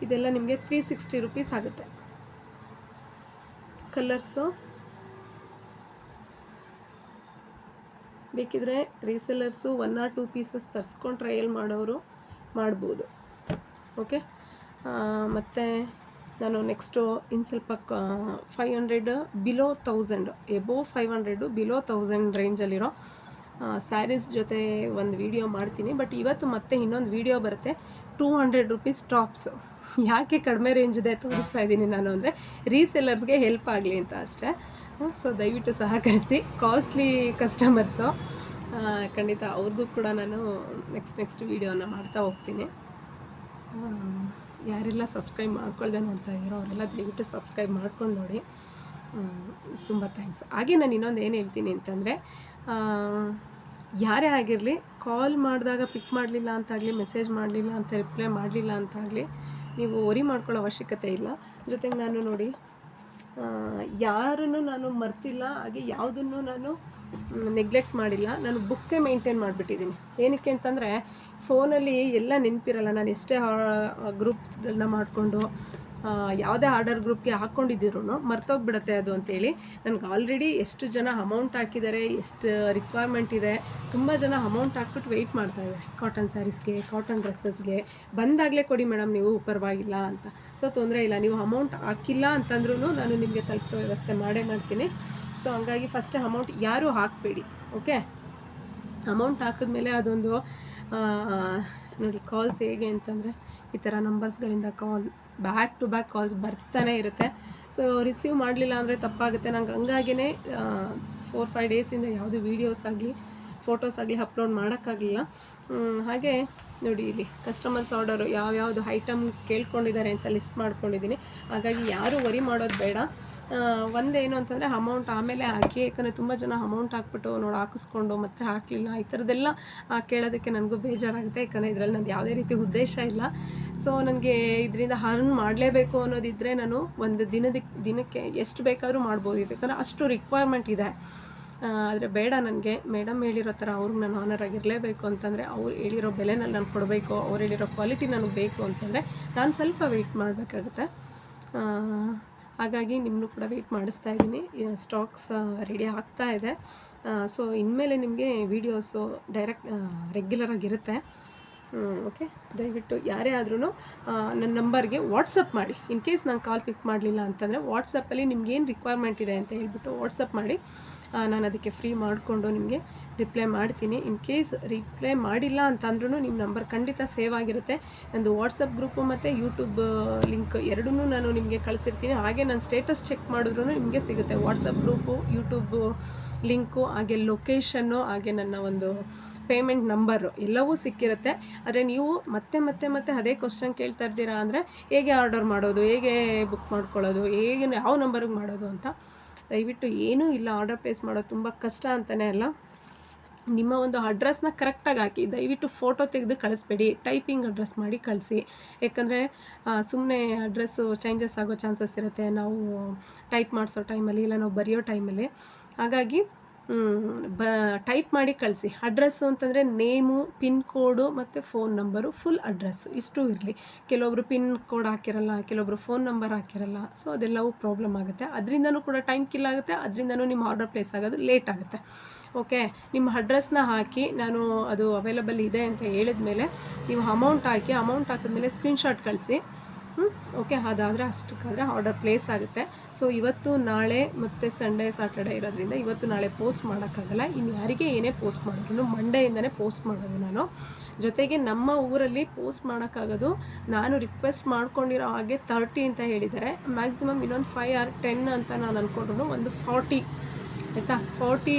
ಇದೆಲ್ಲ ನಿಮಗೆ ತ್ರೀ ಸಿಕ್ಸ್ಟಿ ರುಪೀಸ್ ಆಗುತ್ತೆ. ಕಲರ್ಸು ಬೇಕಿದ್ರೆ resellers one or two pieces ತರಿಸ್ಕೊಂಡು trial ಮಾಡೋರು ಮಾಡ್ಬೋದು. ಓಕೆ ಮತ್ತು ನಾನು ನೆಕ್ಸ್ಟು ಇನ್ನು ಸ್ವಲ್ಪ five hundred below thousand above five hundred below thousand ರೇಂಜಲ್ಲಿರೋ saris ಜೊತೆ ಒಂದು ವಿಡಿಯೋ ಮಾಡ್ತೀನಿ. ಬಟ್ ಇವತ್ತು ಮತ್ತೆ ಇನ್ನೊಂದು ವಿಡಿಯೋ ಬರುತ್ತೆ. ಟೂ ಹಂಡ್ರೆಡ್ ರುಪೀಸ್ ಟಾಪ್ಸ್ ಯಾಕೆ ಕಡಿಮೆ ರೇಂಜಿದೆ ತೋರಿಸ್ತಾ ಇದ್ದೀನಿ ನಾನು ಅಂದರೆ ರೀಸೆಲ್ಲರ್ಸ್ಗೆ ಹೆಲ್ಪ್ ಆಗಲಿ ಅಂತ ಅಷ್ಟೇ. ಸೊ ದಯವಿಟ್ಟು ಸಹಕರಿಸಿ. ಕಾಸ್ಟ್ಲಿ ಕಸ್ಟಮರ್ಸು ಖಂಡಿತ ಅವ್ರಿಗೂ ಕೂಡ ನಾನು ನೆಕ್ಸ್ಟ್ ನೆಕ್ಸ್ಟ್ ವೀಡಿಯೋನ ಮಾಡ್ತಾ ಹೋಗ್ತೀನಿ. ಯಾರೆಲ್ಲ ಸಬ್ಸ್ಕ್ರೈಬ್ ಮಾಡ್ಕೊಳ್ದೆ ನೋಡ್ತಾ ಇದ್ದೀರೋ ಅವರೆಲ್ಲ ದಯವಿಟ್ಟು ಸಬ್ಸ್ಕ್ರೈಬ್ ಮಾಡ್ಕೊಂಡು ನೋಡಿ. ತುಂಬ ಥ್ಯಾಂಕ್ಸ್. ಹಾಗೆ ನಾನು ಇನ್ನೊಂದು ಏನು ಹೇಳ್ತೀನಿ ಅಂತಂದರೆ ಯಾರೇ ಆಗಿರಲಿ, ಕಾಲ್ ಮಾಡಿದಾಗ ಪಿಕ್ ಮಾಡಲಿಲ್ಲ ಅಂತಾಗಲಿ, ಮೆಸೇಜ್ ಮಾಡಲಿಲ್ಲ ಅಂತ, ರಿಪ್ಲೈ ಮಾಡಲಿಲ್ಲ ಅಂತಾಗಲಿ, ನೀವು ವರಿ ಮಾಡ್ಕೊಳ್ಳೋ ಅವಶ್ಯಕತೆ ಇಲ್ಲ. ಜೊತೆಗೆ ನಾನು ನೋಡಿ ಯಾರನ್ನು ನಾನು ಮರ್ತಿಲ್ಲ, ಹಾಗೆ ಯಾವುದನ್ನು ನಾನು ನೆಗ್ಲೆಕ್ಟ್ ಮಾಡಿಲ್ಲ. ನಾನು ಬುಕ್ಕೇ ಮೇಂಟೈನ್ ಮಾಡಿಬಿಟ್ಟಿದ್ದೀನಿ. ಏನಕ್ಕೆ ಅಂತಂದರೆ ಫೋನಲ್ಲಿ ಎಲ್ಲ ನೆನಪಿರಲ್ಲ. ನಾನು ಎಷ್ಟೇ ಗ್ರೂಪ್ಸ್ಗಳನ್ನ ಮಾಡಿಕೊಂಡು ಯಾವುದೇ ಆರ್ಡರ್ ಗ್ರೂಪ್ಗೆ ಹಾಕ್ಕೊಂಡಿದ್ದಿರೂ ಮರ್ತೋಗ್ಬಿಡತ್ತೆ ಅದು ಅಂತೇಳಿ. ನನಗೆ ಆಲ್ರೆಡಿ ಎಷ್ಟು ಜನ ಅಮೌಂಟ್ ಹಾಕಿದ್ದಾರೆ, ಎಷ್ಟು ರಿಕ್ವೈರ್ಮೆಂಟ್ ಇದೆ, ತುಂಬ ಜನ ಅಮೌಂಟ್ ಹಾಕ್ಬಿಟ್ಟು ವೆಯ್ಟ್ ಮಾಡ್ತಾ ಇದ್ದಾರೆ. ಕಾಟನ್ ಸ್ಯಾರೀಸ್ಗೆ, ಕಾಟನ್ ಡ್ರೆಸ್ಸಸ್ಗೆ. ಬಂದಾಗಲೇ ಕೊಡಿ ಮೇಡಮ್, ನೀವು ಪರವಾಗಿಲ್ಲ ಅಂತ. ಸೊ, ತೊಂದರೆ ಇಲ್ಲ. ನೀವು ಅಮೌಂಟ್ ಹಾಕಿಲ್ಲ ಅಂತಂದ್ರೂ ನಾನು ನಿಮಗೆ ತಲುಪಿಸೋ ವ್ಯವಸ್ಥೆ ಮಾಡೇ ಮಾಡ್ತೀನಿ. ಸೊ, ಹಂಗಾಗಿ ಫಸ್ಟ್ ಅಮೌಂಟ್ ಯಾರೂ ಹಾಕಬೇಡಿ, ಓಕೆ? ಅಮೌಂಟ್ ಹಾಕಿದ್ಮೇಲೆ ಅದೊಂದು ನೋಡಿ ಕಾಲ್ಸ್ ಹೇಗೆ ಅಂತಂದರೆ ಈ ಥರ ನಂಬರ್ಸ್ಗಳಿಂದ call back to back calls ಬರ್ತಾನೆ ಇರುತ್ತೆ. ಸೊ ರಿಸೀವ್ ಮಾಡಲಿಲ್ಲ ಅಂದರೆ ತಪ್ಪಾಗುತ್ತೆ. ನಂಗೆ ಹಂಗಾಗಿನೇ ಫೋರ್ ಫೈವ್ ಡೇಸಿಂದ ಯಾವುದೇ ವೀಡಿಯೋಸ್ ಆಗಲಿ ಫೋಟೋಸ್ ಆಗಲಿ ಅಪ್ಲೋಡ್ ಮಾಡೋಕ್ಕಾಗಲಿಲ್ಲ. ಹಾಗೆ ನೋಡಿ ಇಲ್ಲಿ ಕಸ್ಟಮರ್ಸ್ ಆರ್ಡರು ಯಾವ್ಯಾವುದು ಐಟಮ್ ಕೇಳ್ಕೊಂಡಿದ್ದಾರೆ ಅಂತ ಲಿಸ್ಟ್ ಮಾಡ್ಕೊಂಡಿದ್ದೀನಿ. ಹಾಗಾಗಿ ಯಾರೂ ವರಿ ಮಾಡೋದು ಬೇಡ. ಒಂದೇನು ಅಂತಂದರೆ ಅಮೌಂಟ್ ಆಮೇಲೆ ಹಾಕಿ, ಯಾಕಂದರೆ ತುಂಬ ಜನ ಅಮೌಂಟ್ ಹಾಕ್ಬಿಟ್ಟು ನೋಡಿ ಹಾಕಿಸ್ಕೊಂಡು ಮತ್ತೆ ಹಾಕಲಿಲ್ಲ, ಈ ಥರದ್ದೆಲ್ಲ ಕೇಳೋದಕ್ಕೆ ನನಗೂ ಬೇಜಾರಾಗುತ್ತೆ, ಯಾಕಂದರೆ ಇದರಲ್ಲಿ ನಂದು ಯಾವುದೇ ರೀತಿ ಉದ್ದೇಶ ಇಲ್ಲ. ಸೊ ನನಗೆ ಇದರಿಂದ ಹರ್ನ್ ಮಾಡಲೇಬೇಕು ಅನ್ನೋದಿದ್ದರೆ ನಾನು ಒಂದು ದಿನದಕ್ಕೆ ದಿನಕ್ಕೆ ಎಷ್ಟು ಬೇಕಾದರೂ ಮಾಡ್ಬೋದು. ಯಾಕಂದರೆ ಅಷ್ಟು ರಿಕ್ವೈರ್ಮೆಂಟ್ ಇದೆ. ಆದರೆ ಬೇಡ ನನಗೆ. ಮೇಡಮ್ ಹೇಳಿರೋ ಥರ ಅವ್ರಿಗೆ ನಾನು ಆನರ್ ಆಗಿರಲೇಬೇಕು ಅಂತಂದರೆ ಅವ್ರು ಹೇಳಿರೋ ಬೆಲೆನಲ್ಲಿ ನಾನು ಕೊಡಬೇಕು, ಅವ್ರು ಹೇಳಿರೋ ಕ್ವಾಲಿಟಿ ನನಗೆ ಬೇಕು ಅಂತಂದರೆ ನಾನು ಸ್ವಲ್ಪ ವೆಯ್ಟ್ ಮಾಡಬೇಕಾಗುತ್ತೆ. ಹಾಗಾಗಿ ನಿಮ್ಮನ್ನು ಕೂಡ ವೆಯ್ಟ್ ಮಾಡಿಸ್ತಾ ಇದ್ದೀನಿ. ಸ್ಟಾಕ್ಸ್ ರೆಡಿ ಆಗ್ತಾ ಇದೆ. ಸೊ ಇನ್ಮೇಲೆ ನಿಮಗೆ ವೀಡಿಯೋಸು ಡೈರೆಕ್ಟ್ ರೆಗ್ಯುಲರ್ ಆಗಿರುತ್ತೆ ಓಕೆ ದಯವಿಟ್ಟು ಯಾರೇ ಆದ್ರೂ ನನ್ನ ನಂಬರ್ಗೆ ವಾಟ್ಸಪ್ ಮಾಡಿ. ಇನ್ ಕೇಸ್ ನಾನು ಕಾಲ್ ಪಿಕ್ ಮಾಡಲಿಲ್ಲ ಅಂತಂದರೆ ವಾಟ್ಸಪ್ಪಲ್ಲಿ ಏನು ರಿಕ್ವೈರ್ಮೆಂಟ್ ಇದೆ ಅಂತ ಹೇಳ್ಬಿಟ್ಟು ವಾಟ್ಸಪ್ ಮಾಡಿ. ನಾನು ಅದಕ್ಕೆ ಫ್ರೀ ಮಾಡಿಕೊಂಡು ನಿಮಗೆ ರಿಪ್ಲೈ ಮಾಡ್ತೀನಿ. ಇನ್ ಕೇಸ್ ರಿಪ್ಲೈ ಮಾಡಿಲ್ಲ ಅಂತಂದ್ರೂ ನಿಮ್ಮ ನಂಬರ್ ಖಂಡಿತ ಸೇವ್ ಆಗಿರುತ್ತೆ. ನಂದು ವಾಟ್ಸಪ್ ಗ್ರೂಪು ಮತ್ತು ಯೂಟ್ಯೂಬ್ ಲಿಂಕ್ ಎರಡೂ ನಾನು ನಿಮಗೆ ಕಳಿಸಿರ್ತೀನಿ. ಹಾಗೆ ನಾನು ಸ್ಟೇಟಸ್ ಚೆಕ್ ಮಾಡಿದ್ರೂ ನಿಮಗೆ ಸಿಗುತ್ತೆ. ವಾಟ್ಸಪ್ ಗ್ರೂಪು ಯೂಟ್ಯೂಬ್ ಲಿಂಕು ಹಾಗೆ ಲೊಕೇಶನ್ನು ಹಾಗೆ ನನ್ನ ಒಂದು ಪೇಮೆಂಟ್ ನಂಬರು ಎಲ್ಲವೂ ಸಿಕ್ಕಿರುತ್ತೆ. ಆದರೆ ನೀವು ಮತ್ತೆ ಮತ್ತೆ ಮತ್ತೆ ಅದೇ ಕ್ವಶನ್ ಕೇಳ್ತಾ ಇರ್ತೀರಾ ಅಂದರೆ ಹೇಗೆ ಆರ್ಡರ್ ಮಾಡೋದು, ಹೇಗೆ ಬುಕ್ ಮಾಡ್ಕೊಳ್ಳೋದು, ಹೇಗೆ ಯಾವ ನಂಬರಿಗೆ ಮಾಡೋದು ಅಂತ ದಯವಿಟ್ಟು ಏನೂ ಇಲ್ಲ ಆರ್ಡರ್ ಪ್ಲೇಸ್ ಮಾಡೋದು ತುಂಬ ಕಷ್ಟ ಅಂತಲೇ ಅಲ್ಲ. ನಿಮ್ಮ ಒಂದು ಅಡ್ರೆಸ್ನ ಕರೆಕ್ಟಾಗಿ ಹಾಕಿ, ದಯವಿಟ್ಟು ಫೋಟೋ ತೆಗೆದು ಕಳಿಸ್ಬೇಡಿ, ಟೈಪಿಂಗ್ ಅಡ್ರೆಸ್ ಮಾಡಿ ಕಳಿಸಿ. ಯಾಕಂದರೆ ಸುಮ್ಮನೆ ಅಡ್ರೆಸ್ಸು ಚೇಂಜಸ್ ಆಗೋ ಚಾನ್ಸಸ್ ಇರುತ್ತೆ. ನಾವು ಟೈಪ್ ಮಾಡಿಸೋ ಟೈಮಲ್ಲಿ ಇಲ್ಲ, ನಾವು ಬರೆಯೋ ಟೈಮಲ್ಲಿ. ಹಾಗಾಗಿ ಬ, ಟೈಪ್ ಮಾಡಿ ಕಳಿಸಿ. ಅಡ್ರೆಸ್ಸು ಅಂತಂದರೆ ನೇಮು, ಪಿನ್ ಕೋಡು ಮತ್ತು ಫೋನ್ ನಂಬರು, ಫುಲ್ ಅಡ್ರೆಸ್ಸು. ಇಷ್ಟು ಇರಲಿ. ಕೆಲವೊಬ್ರು ಪಿನ್ ಕೋಡ್ ಹಾಕಿರಲ್ಲ, ಕೆಲವೊಬ್ರು ಫೋನ್ ನಂಬರ್ ಹಾಕಿರಲ್ಲ, ಸೊ ಅದೆಲ್ಲವೂ ಪ್ರಾಬ್ಲಮ್ ಆಗುತ್ತೆ. ಅದರಿಂದನೂ ಕೂಡ ಟೈಮ್ ಕಿಲ್ ಆಗುತ್ತೆ, ಅದರಿಂದನೂ ನಿಮ್ಮ ಆರ್ಡರ್ ಪ್ಲೇಸ್ ಆಗೋದು ಲೇಟ್ ಆಗುತ್ತೆ. ಓಕೆ, ನಿಮ್ಮ ಅಡ್ರೆಸ್ನ ಹಾಕಿ, ನಾನು ಅದು ಅವೈಲಬಲ್ ಇದೆ ಅಂತ ಹೇಳಿದ ಮೇಲೆ ನೀವು ಅಮೌಂಟ್ ಹಾಕಿ, ಅಮೌಂಟ್ ಹಾಕಿದ್ಮೇಲೆ ಸ್ಕ್ರೀನ್ಶಾಟ್ ಕಳಿಸಿ. ಓಕೆ ಅದಾದರೆ ಅಷ್ಟಕ್ಕಾದರೆ ಆರ್ಡರ್ ಪ್ಲೇಸ್ ಆಗುತ್ತೆ. ಸೊ ಇವತ್ತು ನಾಳೆ ಮತ್ತು ಸಂಡೇ ಸಾಟರ್ಡೆ ಇರೋದ್ರಿಂದ ಇವತ್ತು ನಾಳೆ ಪೋಸ್ಟ್ ಮಾಡೋಕ್ಕಾಗಲ್ಲ. ಇನ್ನು ಯಾರಿಗೆ ಏನೇ ಪೋಸ್ಟ್ ಮಾಡಿದ್ರು ಮಂಡೆಯಿಂದನೇ ಪೋಸ್ಟ್ ಮಾಡೋದು ನಾನು. ಜೊತೆಗೆ ನಮ್ಮ ಊರಲ್ಲಿ ಪೋಸ್ಟ್ ಮಾಡೋಕ್ಕಾಗೋದು ನಾನು ರಿಕ್ವೆಸ್ಟ್ ಮಾಡ್ಕೊಂಡಿರೋ ಹಾಗೆ ತರ್ಟಿ ಅಂತ ಹೇಳಿದ್ದಾರೆ. ಮ್ಯಾಕ್ಸಿಮಮ್ ಇನ್ನೊಂದು ಫೈವ್ ಆರ್ ಟೆನ್ ಅಂತ ನಾನು ಅಂದ್ಕೊಂಡ್ರು ಒಂದು ಫಾರ್ಟಿ ಆಯಿತಾ? ಫಾರ್ಟಿ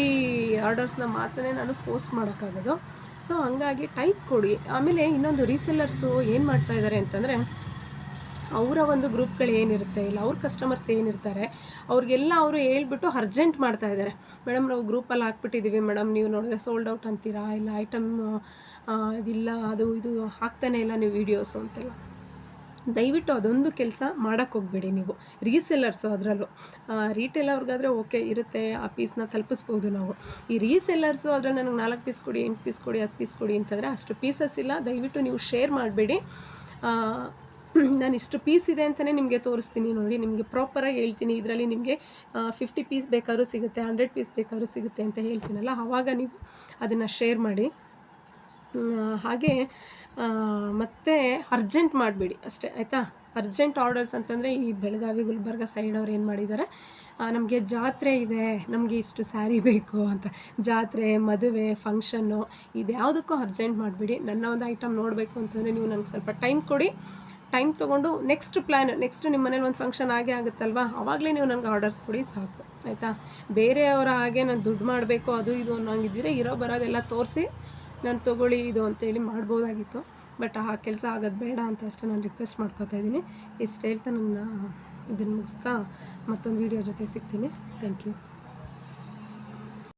ಆರ್ಡರ್ಸ್ನ ಮಾತ್ರನೇ ನಾನು ಪೋಸ್ಟ್ ಮಾಡೋಕ್ಕಾಗೋದು. ಸೊ ಹಂಗಾಗಿ ಟೈಪ್ ಕೊಡಿ. ಆಮೇಲೆ ಇನ್ನೊಂದು ರೀಸೆಲ್ಲರ್ಸು ಏನು ಮಾಡ್ತಾಯಿದ್ದಾರೆ ಅಂತಂದರೆ ಅವರ ಒಂದು ಗ್ರೂಪ್ಗಳು ಏನಿರುತ್ತೆ ಇಲ್ಲ, ಅವ್ರ ಕಸ್ಟಮರ್ಸ್ ಏನಿರ್ತಾರೆ, ಅವ್ರಿಗೆಲ್ಲ ಅವರು ಹೇಳ್ಬಿಟ್ಟು ಅರ್ಜೆಂಟ್ ಮಾಡ್ತಾ ಇದ್ದಾರೆ. ಮೇಡಮ್, ನಾವು ಗ್ರೂಪಲ್ಲಿ ಹಾಕ್ಬಿಟ್ಟಿದ್ದೀವಿ ಮೇಡಮ್, ನೀವು ನೋಡಿದ್ರೆ ಸೋಲ್ಡ್ ಔಟ್ ಅಂತೀರಾ? ಇಲ್ಲ ಐಟಮ್ ಇದಿಲ್ಲ, ಅದು, ಇದು ಹಾಕ್ತಾನೆ ಇಲ್ಲ ನೀವು ವೀಡಿಯೋಸು ಅಂತೆಲ್ಲ. ದಯವಿಟ್ಟು ಅದೊಂದು ಕೆಲಸ ಮಾಡೋಕ್ಕೆ ಹೋಗ್ಬೇಡಿ ನೀವು. ರೀಸೆಲ್ಲರ್ಸು ಅದರಲ್ಲೂ. ರೀಟೇಲ್ ಅವ್ರಿಗಾದರೆ ಓಕೆ ಇರುತ್ತೆ, ಆ ಪೀಸ್ನ ತಲುಪಿಸ್ಬೋದು ನಾವು. ಈ ರೀಸೆಲ್ಲರ್ಸು ಅದರಲ್ಲಿ ನನಗೆ ನಾಲ್ಕು ಪೀಸ್ ಕೊಡಿ, ಎಂಟು ಪೀಸ್ ಕೊಡಿ, ಹತ್ತು ಪೀಸ್ ಕೊಡಿ ಅಂತಂದರೆ ಅಷ್ಟು ಪೀಸಸ್ ಇಲ್ಲ. ದಯವಿಟ್ಟು ನೀವು ಶೇರ್ ಮಾಡಬೇಡಿ. <laughs> ನಾನು ಇಷ್ಟು ಪೀಸ್ ಇದೆ ಅಂತಲೇ ನಿಮಗೆ ತೋರಿಸ್ತೀನಿ ನೋಡಿ, ನಿಮಗೆ ಪ್ರಾಪರಾಗಿ ಹೇಳ್ತೀನಿ. ಇದರಲ್ಲಿ ನಿಮಗೆ ಫಿಫ್ಟಿ ಪೀಸ್ ಬೇಕಾದ್ರೂ ಸಿಗುತ್ತೆ ಹಂಡ್ರೆಡ್ ಪೀಸ್ ಬೇಕಾದ್ರೂ ಸಿಗುತ್ತೆ ಅಂತ ಹೇಳ್ತೀನಲ್ಲ ಆವಾಗ ನೀವು ಅದನ್ನು ಶೇರ್ ಮಾಡಿ. ಹಾಗೆ ಮತ್ತೆ ಅರ್ಜೆಂಟ್ ಮಾಡಬೇಡಿ ಅಷ್ಟೇ, ಆಯಿತಾ? ಅರ್ಜೆಂಟ್ ಆರ್ಡರ್ಸ್ ಅಂತಂದರೆ ಈ ಬೆಳಗಾವಿ, ಗುಲ್ಬರ್ಗ ಸೈಡ್ ಅವ್ರು ಏನು ಮಾಡಿದ್ದಾರೆ ನಮಗೆ ಜಾತ್ರೆ ಇದೆ, ನಮಗೆ ಇಷ್ಟು ಸ್ಯಾರಿ ಬೇಕು ಅಂತ. ಜಾತ್ರೆ, ಮದುವೆ ಫಂಕ್ಷನ್ನು ಇದ್ಯಾವುದಕ್ಕೂ ಅರ್ಜೆಂಟ್ ಮಾಡಿಬಿಡಿ. ನನ್ನ ಒಂದು ಐಟಮ್ ನೋಡಬೇಕು ಅಂತಂದರೆ ನೀವು ನನಗೆ ಸ್ವಲ್ಪ ಟೈಮ್ ಕೊಡಿ. ಟೈಮ್ ತೊಗೊಂಡು ನೆಕ್ಸ್ಟ್ ಪ್ಲ್ಯಾನ್, ನೆಕ್ಸ್ಟ್ ನಿಮ್ಮ ಮನೇಲಿ ಒಂದು ಫಂಕ್ಷನ್ ಆಗೇ ಆಗುತ್ತಲ್ವಾ? ಆವಾಗಲೇ ನೀವು ನನಗೆ ಆರ್ಡರ್ಸ್ ಕೊಡಿ, ಸಾಕು. ಆಯಿತಾ? ಬೇರೆಯವರ ಹಾಗೆ ನಾನು ದುಡ್ಡು ಮಾಡಬೇಕು, ಅದು ಇದು ಅನ್ನೋಂಗಿದ್ದರೆ ಇರೋ ಬರೋದೆಲ್ಲ ತೋರಿಸಿ ನಾನು ತೊಗೊಳ್ಳಿ, ಇದು ಅಂತೇಳಿ ಮಾಡ್ಬೋದಾಗಿತ್ತು. ಬಟ್ ಆ ಕೆಲಸ ಆಗೋದು ಬೇಡ ಅಂತ ಅಷ್ಟೇ ನಾನು ರಿಕ್ವೆಸ್ಟ್ ಮಾಡ್ಕೊತಾ ಇದ್ದೀನಿ. ಇಷ್ಟು ಹೇಳ್ತಾ ನನ್ನ ಇದನ್ನು ಮುಗಿಸ್ತಾ ಮತ್ತೊಂದು ವೀಡಿಯೋ ಜೊತೆ ಸಿಗ್ತೀನಿ. Thank you